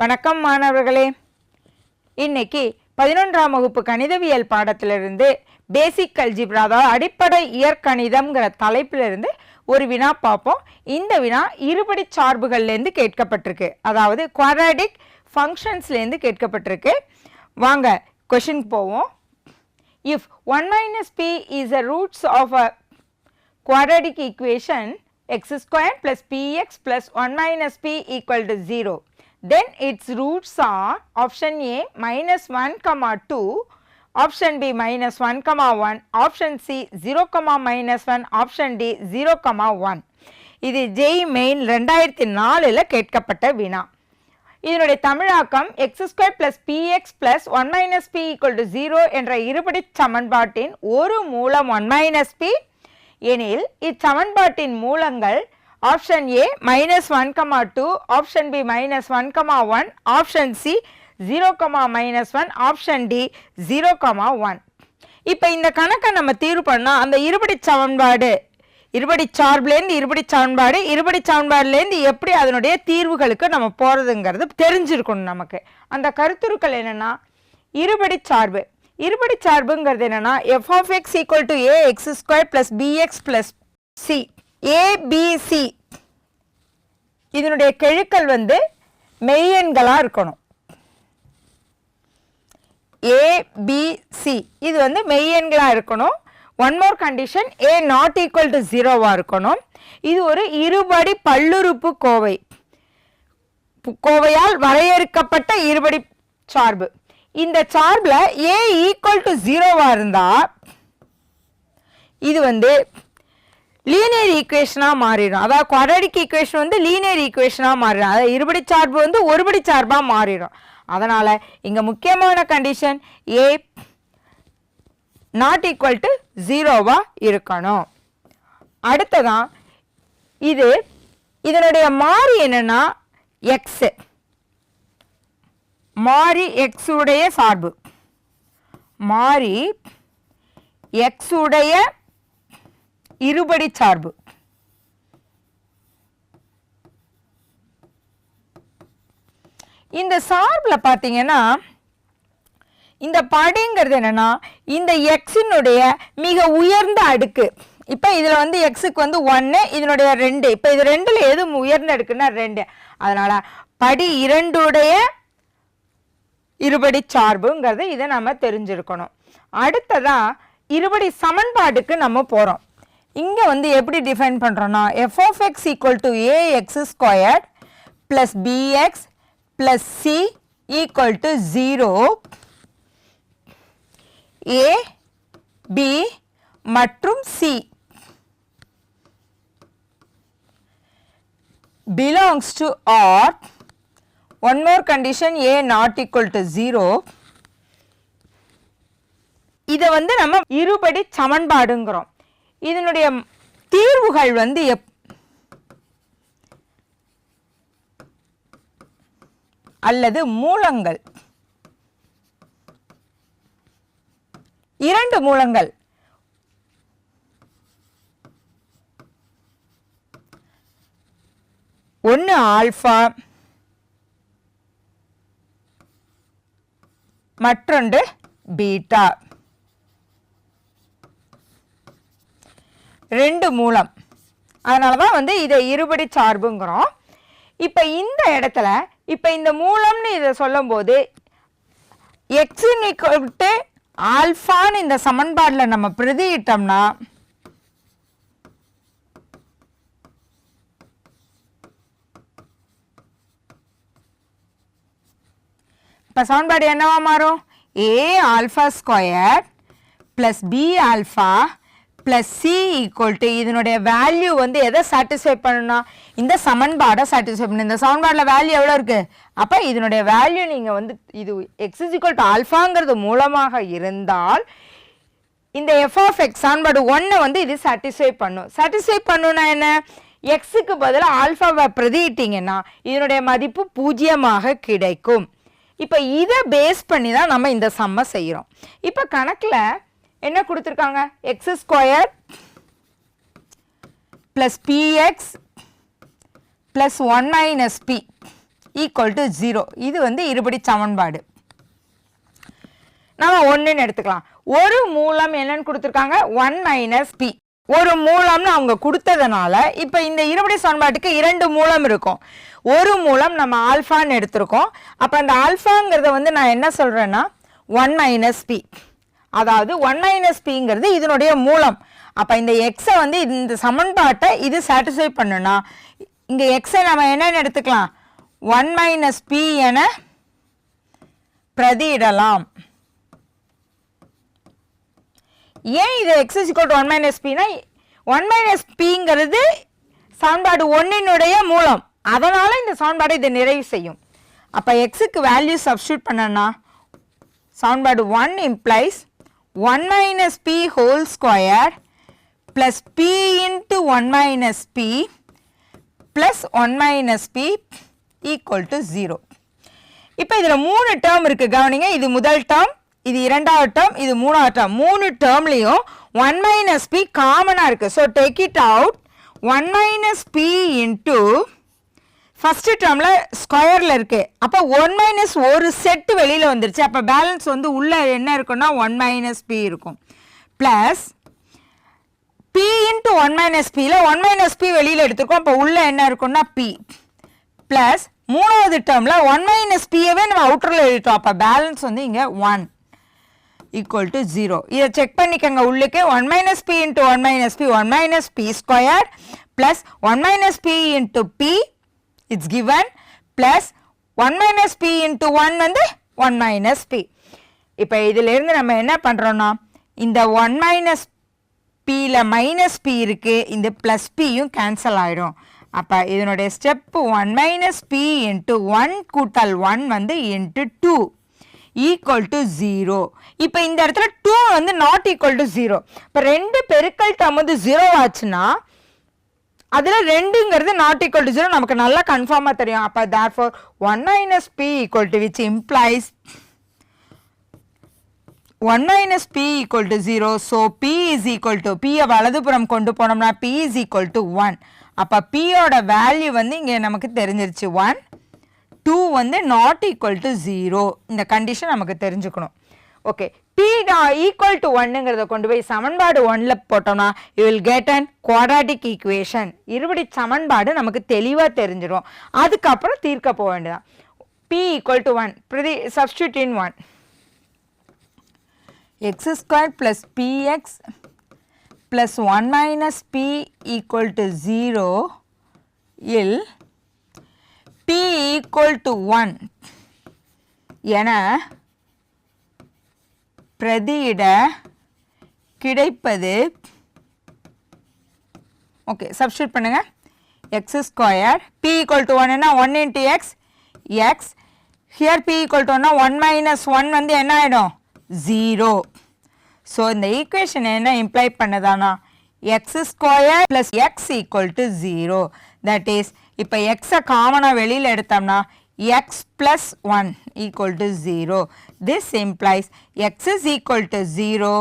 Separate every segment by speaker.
Speaker 1: வணக்கம் மாணவர்களே. இன்னைக்கு பதினொன்றாம் வகுப்பு கணிதவியல் பாடத்திலிருந்து பேசிக் அல்ஜிப்ரா அதாவது அடிப்படை இயற்கணிதம்ங்கிற தலைப்பிலிருந்து ஒரு வினா பார்ப்போம். இந்த வினா இருபடி சார்புகள்லேருந்து கேட்கப்பட்டிருக்கு. அதாவது குவாராடிக் ஃபங்க்ஷன்ஸ்லேருந்து கேட்கப்பட்டிருக்கு. வாங்க கொஷின் போவோம். If one minus B is a roots of a quadratic equation x square plus px plus 1 minus p equal to 0 then its roots are option A minus 1 comma 2 option B minus 1 comma 1 option C 0 comma minus 1 option D 0 comma 1 இது Jai main ரெண்டாயிரத்தி நாலில் கேட்கப்பட்ட வினா. இதனுடைய தமிழாக்கம் X square plus B X plus one minus B equal to zero என்ற இருபடி சமன்பாட்டின் ஒரு மூலம் ஒன் மைனஸ் பி எனில் இச்சமன்பாட்டின் மூலங்கள் option A minus one comma two option B minus one comma one option C zero comma minus one option D zero comma one இப்போ இந்த கணக்கை நம்ம தீர்வு பண்ணால் அந்த இருபடி சமன்பாடு இருபடி சார்புலேருந்து இருபடி சமன்பாடு இருபடி சமன்பாடுலேருந்து எப்படி அதனுடைய தீர்வுகளுக்கு நம்ம போகிறதுங்கிறது தெரிஞ்சிருக்கணும் நமக்கு. அந்த கருத்துருக்கள் என்னென்னா இருபடி சார்பு. இருபடி சார்புங்கிறது என்னென்னா F of X equal to A X square plus B X plus C ABC இதனுடைய கெழுக்கள் வந்து மெய்யெண்களாக இருக்கணும். ஏபிசி இது வந்து மெய்யெண்களாக இருக்கணும். One more condition A not equal to ஜீரோவாக இருக்கணும். இது ஒரு இருபடி பல்லுறுப்பு கோவை. பு- கோவையால் வரையறுக்கப்பட்ட இருபடி சார்பு. இந்த சார்பில் ஏ ஈக்குவல் டு ஜீரோவாக இருந்தால் இது வந்து லீனியர் ஈக்குவேஷனாக மாறிடும். அதாவது குவாட்ரடிக் ஈக்குவேஷன் வந்து லீனியர் ஈக்குவேஷனாக மாறிடும். அதாவது இருபடி சார்பு வந்து ஒருபடி சார்பாக மாறிடும். அதனால் இங்கே முக்கியமான condition A not equal to ஜீரோவாக இருக்கணும். அடுத்ததான் இது இதனுடைய மாறி என்னென்னா எக்ஸு மாறி எக்ஸுடைய சார்பு. மாறி எக்ஸுடைய உடைய இருபடி சார்பு. இந்த சார்பில் பார்த்தீங்கன்னா இந்த படிங்கிறது என்னென்னா இந்த எக்ஸினுடைய மிக உயர்ந்த அடுக்கு. இப்போ இதில் வந்து எக்ஸுக்கு வந்து ஒன்று இதனுடைய ரெண்டு. இப்போ இது ரெண்டில் எது உயர்ந்த அடுக்குன்னா ரெண்டு. அதனால் படி இரண்டுடைய இருபடி சார்புங்கிறது இதை நம்ம தெரிஞ்சிருக்கணும். அடுத்ததாக இருபடி சமன்பாடுக்கு நம்ம போகிறோம் இங்கே வந்து எப்படி டிஃபைன் பண்ணுறோன்னா F of X equal to A X square plus B X plus C equal to zero A B மற்றும் C belongs to R. One more condition A not equal to 0 இதை வந்து நம்ம இருபடி சமன்பாடுங்கிறோம். இதனுடைய தீர்வுகள் வந்து எப் அல்லது மூலங்கள். இரண்டு மூலங்கள். ஒன்று ஆல்ஃபா மற்றொன்று பீட்டா. ரெண்டு மூலம். அதனால தான் வந்து இதை இருபடி சார்புங்கிறோம். இப்போ இந்த இடத்துல இப்போ இந்த மூலம்னு இதை சொல்லும்போது எக்ஸின் ஈக்குவல்ட்டு ஆல்ஃபான்னு இந்த சமன்பாடில் நம்ம பிரதியிட்டோம்னா இப்போ சமன்பாடு என்னவா மாறும்? A alpha square plus B alpha plus C equal to இதனுடைய வேல்யூ வந்து எதை சாட்டிஸ்ஃபை பண்ணணும்னா இந்த சமன்பாடை சாட்டிஸ்ஃபை பண்ணணும் இந்த சமன்பாடில் வேல்யூ எவ்வளோ இருக்குது அப்போ இதனுடைய வேல்யூ நீங்கள் வந்து இது எக்ஸ் இஸ் ஈக்குவல் டு ஆல்ஃபாங்கிறது மூலமாக இருந்தால் இந்த எஃப் ஆஃப் எக்ஸ் சமன்பாடு ஒன்றை வந்து இது சாட்டிஸ்ஃபை பண்ணும். சாட்டிஸ்ஃபை பண்ணுன்னா என்ன? எக்ஸுக்கு பதிலாக ஆல்ஃபாவை பிரதியிட்டிங்கன்னா இதனுடைய மதிப்பு பூஜ்ஜியமாக கிடைக்கும். இப்போ இதை பேஸ் பண்ணி தான் நம்ம இந்த சம்மை செய்கிறோம் இப்போ கணக்கில் என்ன கொடுத்துருக்காங்க? X square plus B X plus one minus B equal to zero இது வந்து இருபடி சமன்பாடு. நம்ம ஒன்றுன்னு எடுத்துக்கலாம். ஒரு மூலம் என்னன்னு கொடுத்துருக்காங்க? ஒன் மைனஸ் பி ஒரு மூலம்னு அவங்க கொடுத்ததுனால இப்போ இந்த இருபடி சமன்பாட்டுக்கு இரண்டு மூலம் இருக்கும். ஒரு மூலம் நம்ம ஆல்ஃபான்னு எடுத்திருக்கோம். அப்போ அந்த ஆல்ஃபாங்கிறத வந்து நான் என்ன சொல்கிறேன்னா ஒன் மைனஸ் பி அதாவது ஒன் மைனஸ் பிங்கிறது இதனுடைய மூலம். அப்போ இந்த எக்ஸை வந்து இந்த சமன்பாட்டை இது சாட்டிஸ்ஃபை பண்ணுனா இங்கே எக்ஸை நம்ம என்னென்னு எடுத்துக்கலாம். ஒன் மைனஸ் பி என பிரதியிடலாம். ஏன் இது X is to one minus Bina one minus பிங்கிறது சமன்பாடு ஒன்றினுடைய மூலம். அதனால் இந்த சமன்பாடை இதை நிறைவு செய்யும். அப்போ எக்ஸுக்கு வேல்யூ சப்ஸ்டியூட் பண்ணனா சமன்பாடு one implies one minus B whole square plus B into one minus B plus one minus B equal to zero இப்போ இதில் மூணு டேர்ம் இருக்குது கவனிங்க இது முதல் டேர்ம் இது இரண்டாவது டேர்ம் இது மூணாவது டேர்ம் மூணு டேர்ம்லேயும் ஒன் மைனஸ் பி காமனாக இருக்குது so take it out one minus B into first டேர்மில் ஸ்கொயரில் இருக்குது அப்போ ஒன் மைனஸ் ஒரு செட்டு வெளியில் வந்துருச்சு. அப்போ பேலன்ஸ் வந்து உள்ளே என்ன இருக்குன்னா ஒன் மைனஸ் பி இருக்கும். Plus B into one minus பியில் ஒன் மைனஸ் பி வெளியில் எடுத்துருக்கோம். அப்போ உள்ளே என்ன இருக்குன்னா பி ப்ளஸ் மூணாவது டேர்மில் ஒன் மைனஸ் பியவே நம்ம அவுட்டரில் எழுதிட்டோம். அப்போ பேலன்ஸ் வந்து இங்கே ஒன் ஈக்குவல் டு ஜீரோ இதை செக் பண்ணிக்கோங்க உள்ளுக்கு. One minus B into one minus B one minus B square plus one minus B into B it's given plus one minus B into one வந்து one minus B இப்போ இதிலேருந்து நம்ம என்ன பண்ணுறோன்னா இந்த ஒன் மைனஸ் பியில் மைனஸ் பி இருக்குது இந்த ப்ளஸ் பியும் கேன்சல் ஆகிடும் அப்போ இதனுடைய step one minus B into one கூட்டல் ஒன் வந்து into two equal to zero இப்போ இந்த இடத்துல டூ வந்து நாட் ஈக்குவல் டு ஜீரோ இப்போ ரெண்டு பெருக்கல் டேர்ம் வந்து ஜீரோ ஆச்சுன்னா அதில் ரெண்டுங்கிறது நாட் ஈக்குவல் டு ஜீரோ நமக்கு நல்லா கன்ஃபார்மாக தெரியும். அப்போ therefore one minus B equal to which implies one minus B equal to zero so B is equal to பியை வலதுபுறம் கொண்டு போனோம்னா B is equal to one அப்போ பியோட வேல்யூ வந்து இங்கே நமக்கு தெரிஞ்சிருச்சு. ஒன் டூ வந்து நாட் ஈக்குவல் டு ஜீரோ இந்த கண்டிஷன் நமக்கு தெரிஞ்சுக்கணும். ஓகே பி ஈக்குவல் டு ஒன்னுங்கிறத கொண்டு போய் சமன்பாடு ஒன்னில் போட்டோம்னா you will get an quadratic equation இருபடி சமன்பாடு நமக்கு தெளிவாக தெரிஞ்சிடும் அதுக்கப்புறம் தீர்க்க போக வேண்டியதான் பி ஈக்குவல் டு ஒன் பிரதி substitute in one X square plus B X plus one minus B equal to zero will B equal to one என பிரதியிட கிடைப்பது ஓகே சப்ஸ்டியூட் பண்ணுங்க. X square B equal to one என்ன one into X X here B equal to ஒன்னா one minus one வந்து என்ன ஆகிடும் zero so இந்த ஈக்குவேஷன் என்ன imply பண்ணதானா x square plus x equal to zero that is இப்போ எக்ஸை காமனாக வெளியில் எடுத்தோம்னா X plus one equal to zero this implies x is equal to zero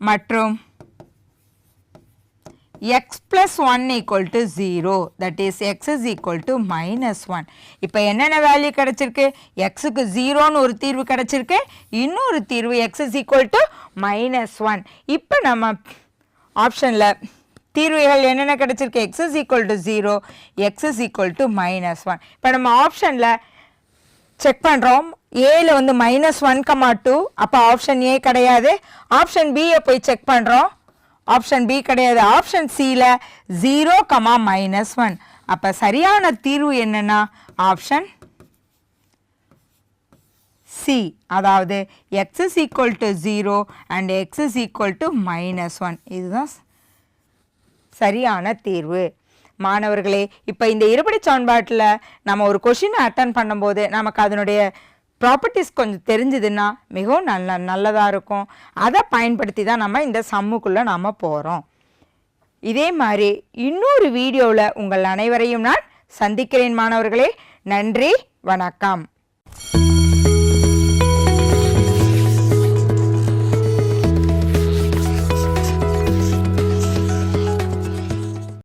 Speaker 1: மற்றும் X plus one equal to zero that is X is equal to minus one இப்போ என்னென்ன value கிடச்சிருக்கு? எக்ஸுக்கு ஜீரோன்னு ஒரு தீர்வு கிடச்சிருக்கு. இன்னொரு தீர்வு x is equal to minus one இப்போ நம்ம ஆப்ஷனில் தீர்வுகள் என்னென்ன கிடச்சிருக்கு? X is equal to zero X is equal to minus one இப்போ நம்ம ஆப்ஷனில் செக் பண்ணுறோம் ஏல வந்து மைனஸ் ஒன் கமா டூ அப்போ ஆப்ஷன் ஏ கிடையாது. ஆப்ஷன் பியை போய் செக் பண்ணுறோம் ஆப்ஷன் பி கிடையாது. ஆப்ஷன் சியில் ஜீரோ கமா மைனஸ் ஒன் அப்போ சரியான தீர்வு என்னென்னா ஆப்ஷன் சி அதாவது X is equal to zero and X is equal to minus one இதுதான் சரியான தீர்வு. மாணவர்களே இப்போ இந்த இருபடி சமன்பாட்டில் நம்ம ஒரு கொஷினை அட்டன் பண்ணும்போது நமக்கு அதனுடைய ப்ராப்பர்ட்டிஸ் கொஞ்சம் தெரிஞ்சதுன்னா மிகவும் நல்ல நல்லதாக இருக்கும். அதை பயன்படுத்தி தான் நம்ம இந்த சம்முக்குள்ளே நாம் போகிறோம் இதே மாதிரி இன்னொரு வீடியோவில் உங்கள் அனைவரையும் நான் சந்திக்கிறேன் மாணவர்களே. நன்றி வணக்கம்.